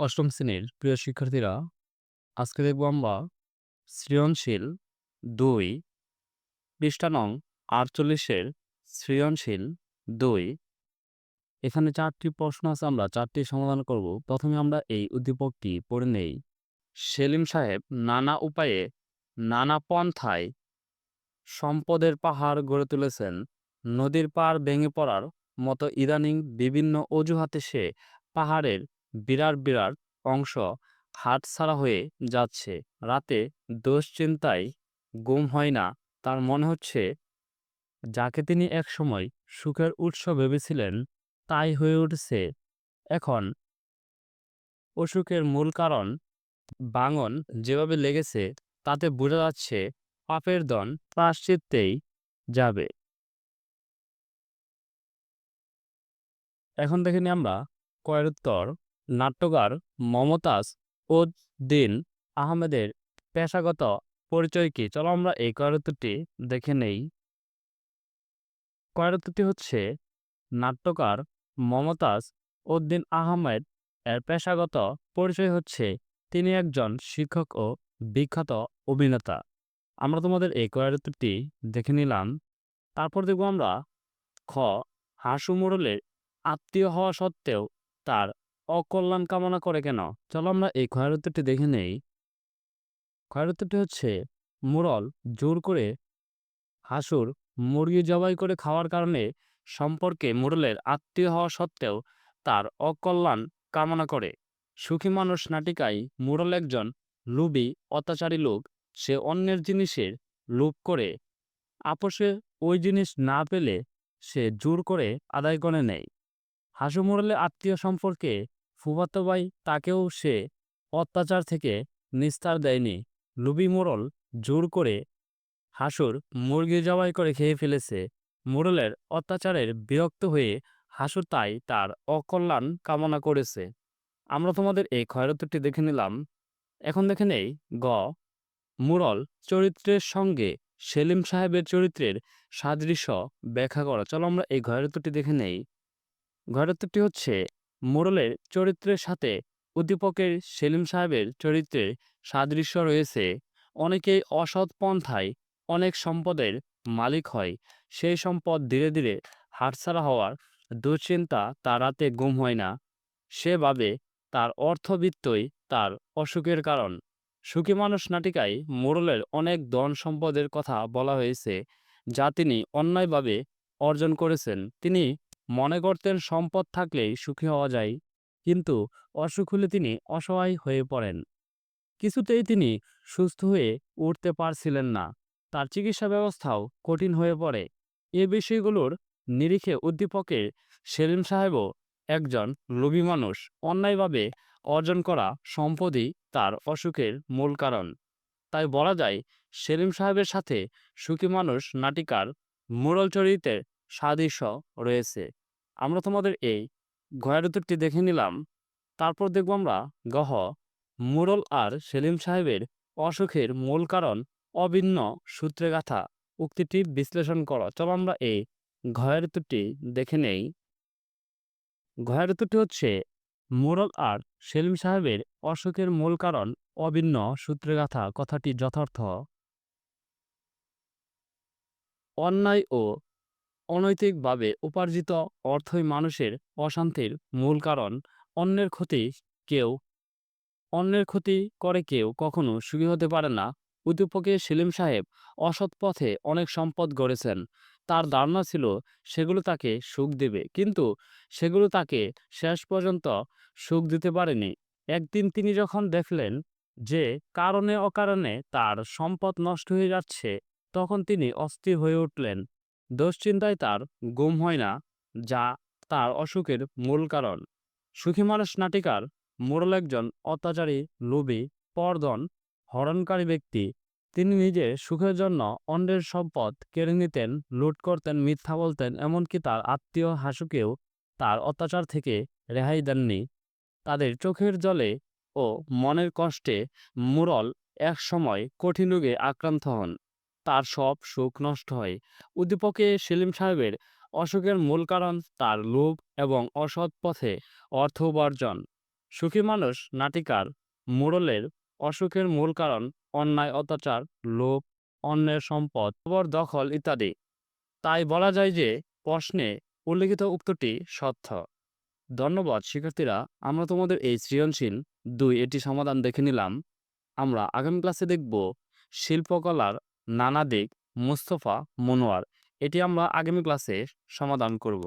অষ্টম শ্রেণির প্রিয় শিক্ষার্থীরা, আজকে দেখব আমরা সৃজনশীল দুই পৃষ্ঠা নং আটচল্লিশের সৃজনশীল দুই। এখানে চারটি প্রশ্ন আছে আমরা, চারটি সমাধান করব। প্রথমে আমরা এই উদ্দীপকটি পড়ে নেই। সেলিম সাহেব, নানা উপায়ে নানা পন্থায় সম্পদের পাহাড় গড়ে তুলেছেন। নদীর পাড় ভেঙে পড়ার মতো ইদানিং বিভিন্ন অজুহাতে সে পাহাড়ের বিরাট বিরাট অংশ হাতছাড়া হয়ে যাচ্ছে। রাতে দুশ্চিন্তায় গুম হয় না। তার মনে হচ্ছে যাকে তিনি একসময় সুখের উৎস ভেবেছিলেন, তাই হয়ে উঠছে। এখন অসুখের মূল কারণ বাঙন যেভাবে লেগেছে, তাতে বোঝা যাচ্ছে পাপের দন প্রাশ্চিত্যেই যাবে। এখন দেখে আমরা কয়ের উত্তর। নাট্যকার মমতাজ উদ্দিন আহমেদের পেশাগত পরিচয় কি? চলো আমরা এই কয়ের দেখে নেই। কয়ের হচ্ছে নাট্যকার মমতাজ উদ্দিন আহমেদ এর পেশাগত পরিচয় হচ্ছে তিনি একজন শিক্ষক ও বিখ্যাত অভিনেতা। আমরা তোমাদের এই কয়ের দেখে নিলাম। তারপর দেখব আমরা খ, হাসু মোড়লের আত্মীয় হওয়া সত্ত্বেও তার অকল্যাণ কামনা করে কেন? চলো আমরা এই ক্ষয়ের উত্তরটি দেখে নেই। ক্ষয়ের উত্তরটি হচ্ছে মুরল জোর করে হাসুর, মুরগি জবাই করে খাওয়ার কারণে সম্পর্কে মুরলের আত্মীয় হওয়া সত্ত্বেও তার অকল্যাণ কামনা করে। সুখী মানুষ নাটিকায় মুরল একজন লুবি, অত্যাচারী লোক। সে অন্যের জিনিসের লোভ করে। আপোষে ওই জিনিস না পেলে সে জোর করে আদায় করে নেয়। হাসু মোড়লের আত্মীয় সম্পর্কে ফুফাতো ভাই তাকেও সে অত্যাচার থেকে নিস্তার দেয়নি। লুবি মোড়ল জোর করে হাসুর মুরগি জবাই করে খেয়ে ফেলেছে। মোড়লের অত্যাচারের বিরক্ত হয়ে হাসু তাই তার অকল্যাণ কামনা করেছে। আমরা তোমাদের এই ক্ষয়রত্বটি দেখে নিলাম। এখন দেখে নেই গ। মুরল চরিত্রের সঙ্গে সেলিম সাহেবের চরিত্রের সাদৃশ্য ব্যাখ্যা করা। চলো আমরা এই ঘরেত্বটি দেখে নেই। ঘরেত্বটি হচ্ছে মোড়লের চরিত্রের সাথে উদ্দীপকের সেলিম সাহেবের চরিত্রের সাদৃশ্য রয়েছে। অনেকেই অসৎ পন্থায় অনেক সম্পদের মালিক হয়। সেই সম্পদ ধীরে ধীরে হাতছাড়া হওয়ার দুশ্চিন্তা তার রাতে গুম হয় না। সে ভাবে তার অর্থবিত্তই তার অসুখের কারণ। সুখী মানুষ নাটিকায় মোড়লের অনেক ধন সম্পদের কথা বলা হয়েছে, যা তিনি অন্যায়ভাবে অর্জন করেছেন। তিনি মনে করতেন সম্পদ থাকলেই সুখী হওয়া যায়, কিন্তু অসুখ হলে তিনি অসহায় হয়ে পড়েন। কিছুতেই তিনি সুস্থ হয়ে উঠতে পারছিলেন না। তার চিকিৎসা ব্যবস্থাও কঠিন হয়ে পড়ে। এ বিষয়গুলোর নিরিখে উদ্দীপকে সেলিম সাহেবও একজন লোভী মানুষ। অন্যায়ভাবে অর্জন করা সম্পদই তার অসুখের মূল কারণ। তাই বলা যায়, সেলিম সাহেবের সাথে সুখী মানুষ নাটিকার মোড়ল চরিত্রের সাদৃশ্য রয়েছে। আমরা তোমাদের এই ঘয়ের উত্তরটি দেখে নিলাম। তারপর দেখব আমরা গহ, মুরল আর সেলিম সাহেবের অসুখের মূল কারণ অভিন্ন সূত্রে গাথা উক্তিটি বিশ্লেষণ করো। চলো আমরা এই ঘয়ের উত্তরটি দেখে নেই। ঘয়ের উত্তরটি হচ্ছে মুরল আর সেলিম সাহেবের অসুখের মূল কারণ অভিন্ন সূত্রে গাথা কথাটি যথার্থ। অন্যায় ও অনৈতিকভাবে উপার্জিত অর্থই মানুষের অশান্তির মূল কারণ। অন্যের ক্ষতি কেউ, অন্যের ক্ষতি করে কেউ কখনো সুখী হতে পারে না। উদ্দীপকে সেলিম সাহেব অসৎ পথে অনেক সম্পদ গড়েছেন। তার ধারণা ছিল সেগুলো তাকে সুখ দেবে, কিন্তু সেগুলো তাকে শেষ পর্যন্ত সুখ দিতে পারেনি। একদিন তিনি যখন দেখলেন যে কারণে অকারণে তার সম্পদ নষ্ট হয়ে যাচ্ছে, তখন তিনি অস্থির হয়ে উঠলেন। দুশ্চিন্তায় তার ঘুম হয় না, যা তার অসুখের মূল কারণ। সুখী মানুষ নাটিকার মোড়ল একজন অত্যাচারী লোভী পরদন হরণকারী ব্যক্তি। তিনি নিজের সুখের জন্য অন্যের সম্পদ কেড়ে নিতেন, লুট করতেন, মিথ্যা বলতেন, এমনকি তার আত্মীয় হাসুকেও তার অত্যাচার থেকে রেহাই দেননি। তাদের চোখের জলে ও মনের কষ্টে মুরল এক সময় কঠিন রোগে আক্রান্ত হন। তার সব সুখ নষ্ট হয়। উদ্দীপকে সেলিম সাহেবের অসুখের মূল কারণ তার লোভ এবং অসৎ পথে অর্থ উপার্জন। সুখী মানুষ, নাটিকার, মোড়লের অসুখের মূল কারণ অন্যায়, অত্যাচার, লোভ, অন্যের সম্পদ, খবর, দখল ইত্যাদি। তাই বলা যায় যে প্রশ্নে উল্লেখিত উক্তটি সত্য। ধন্যবাদ শিক্ষার্থীরা, আমরা তোমাদের এই সৃজনশীল দুই এটি সমাধান দেখে নিলাম। আমরা আগামী ক্লাসে দেখব শিল্পকলার নানা দিক মুস্তফা মনোয়ার এটি আমরা আগামী ক্লাসে সমাধান করব।